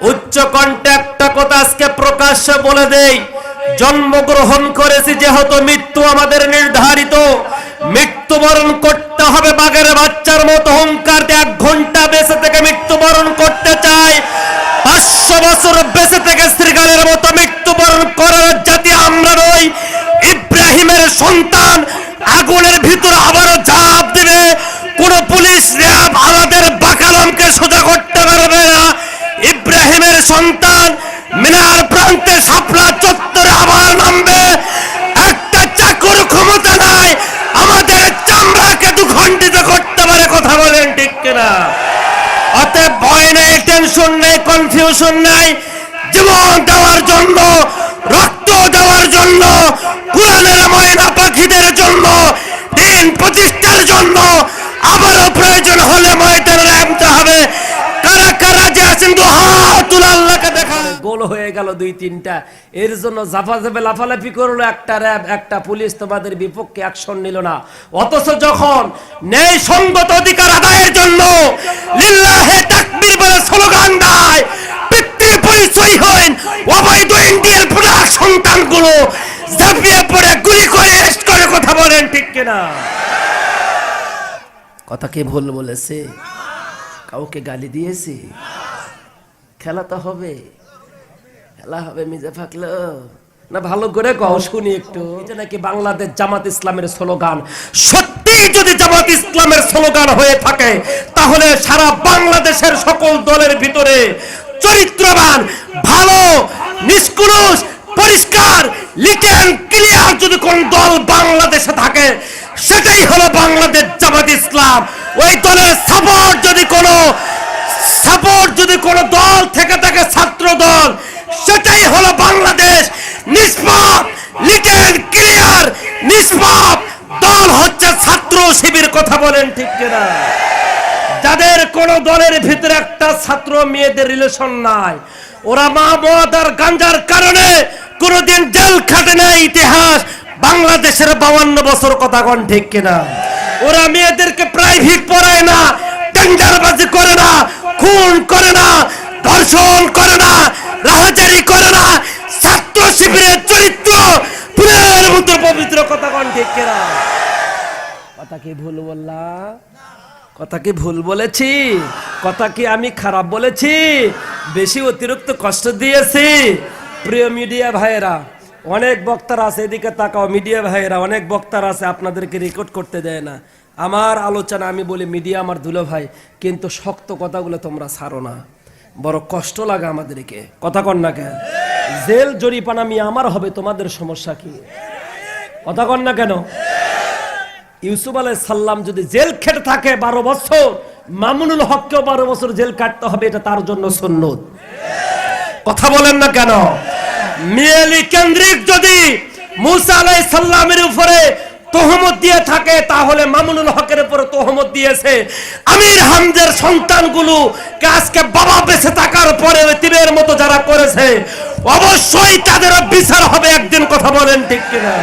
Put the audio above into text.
উচ্চ কণ্ঠে একটা কথা আজকে প্রকাশ্যে বলে দেই। জন্মগ্রহণ করেছি যেহেতু মৃত্যু আমাদের নির্ধারিত। মৃত্যুবরণ করতে হবে বাঘের বাচ্চার মতো দিয়ে এক ঘণ্টা বেঁচে থেকে মৃত্যুবরণ করতে চাই। পাঁচশো বছর বেঁচে থেকে শ্রীকালের মতো মৃত্যুবরণ করার জাতি আমরা নই। ইব্রাহিমের সন্তান আগুনের ভিতরে আবারও ঝাঁপ দিবে কোন পুলিশ র্যাব আমাদের বাকালামকে সোজা করতে পারবে না ইব্রাহিমের সন্তান মিনার প্রান্তে সাপলা চত্বরে আবার নামবে। একটা চাকুর ক্ষমতা নাই। আমাদের চামড়াকে দুখণ্ডিত করতে পারে, কথা বলেন ঠিক কিনা? অতএব ভয় নেই টেনশন নেই কনফিউশন নাই। জীবন দেওয়ার জন্য, রক্ত দেওয়ার জন্য, কোরআনের ময়না পাখিদের জন্য, দিন প্রতিষ্ঠার জন্য, আবারও গোল হয়ে গেল দুই তিনটা। এর জন্য জাফা জাফে লাফালাফি করল একটা র্যাব, একটা পুলিশ তোমাদের বিপক্ষে অ্যাকশন নিল না। অথচ যখন ন্যায় সঙ্গত অধিকার আদায়ের জন্য লিল্লাহে তাকবীর বলে স্লোগান দেয়, পিতৃ পরিচয় হন অবৈধ ইন্ডিয়ান প্রোডাক্ট সন্তানগুলো ঝাঁপিয়ে পড়ে, গুলি করে এস্ট করে, কথা বলেন ঠিক কিনা? কথা কে ভুল বলেছে? কাউকে গালি দিয়েছে? খেলা তো হবে। খেলা হবে মিজে ফাকলো না, ভালো করে কও, শুনি একটু। এটা নাকি বাংলাদেশ জামাত ইসলামের স্লোগান। সত্যি যদি জামাত ইসলামের স্লোগান হয়ে থাকে, তাহলে সারা বাংলাদেশের সকল দলের ভিতরে চরিত্রবান, ভালো নিষ্কুলুষ পরিষ্কার লিটেন ক্লিয়ার যদি কোন দল বাংলাদেশে থাকে, সেটাই হলো বাংলাদেশ জামাত ইসলাম। ওই দলের সাপোর্ট যদি কোনো সাপোর্ট যদি কোনো দল থেকে থাকে ছাত্র দল সেটাই হলো বাংলাদেশ নিষ্পাপ লিটেন ক্লিয়ার নিষ্পাপ দল হচ্ছে ছাত্র শিবির কথা বলেন ঠিক কিনা? যাদের কোন দলের ভিতরে একটা ছাত্র মেয়েদের রিলেশন নাই, ওরা মা মদ আর গাঞ্জার কারণে কোনোদিন জেল খাটে না, ইতিহাস বাংলাদেশের বাউান্ন বছর কথা কন ঠিক কিনা? ওরা মেয়েদেরকে প্রাইভেট পড়ায় না, টেন্ডারবাজি করে না, খুন করে না, ধর্ষণ করে না রাহাজারি করে না, ছাত্র শিবিরের চরিত্র পুরের মতো পবিত্র কথা কন ঠিক কিনা? কথা কি ভুল বললাম কথা কি ভুল বলেছি? কথা কি আমি খারাপ বলেছি? বেশি অতিরিক্ত কষ্ট দিয়েছি? প্রিয় মিডিয়া ভাইয়েরা, অনেক বক্তারা আছে, এদিকে তাকাও। মিডিয়া ভাইয়েরা, অনেক বক্তারা আছে, আপনাদেরকে রেকর্ড করতে দেয় না। আমার আলোচনা, আমি বলি মিডিয়া আমার দুলো ভাই, কিন্তু শক্ত কথাগুলো তোমরা ছাড়ো না। বড় কষ্ট লাগে আমাদেরকে। কথা কন না কেন? জেল জরিপানা আমি আমার হবে, তোমাদের সমস্যা কি? কথা কন না কেন? ইউসুফ আলাই সাল্লাম যদি জেল খেটে থাকে বারো বছর, মামুনুল হককেও বারো বছর জেল কাটতে হবে, এটা তার জন্য সুন্নত। কথা বলেন না কেন? মিয়ালি কেন্দ্রিক যদি মুসা আলাই সাল্লামের উপরে তোহমত দিয়ে থাকে, তাহলে মামুনুল হকের উপরে তোহমত দিয়েছে। আমির হামদের সন্তানগুলো আজকে বাবা বেঁচে থাকার পরে তীরের মতো যারা করেছে, অবশ্যই তাদের বিচার হবে, একদিন কথা বলেন ঠিক কিনা?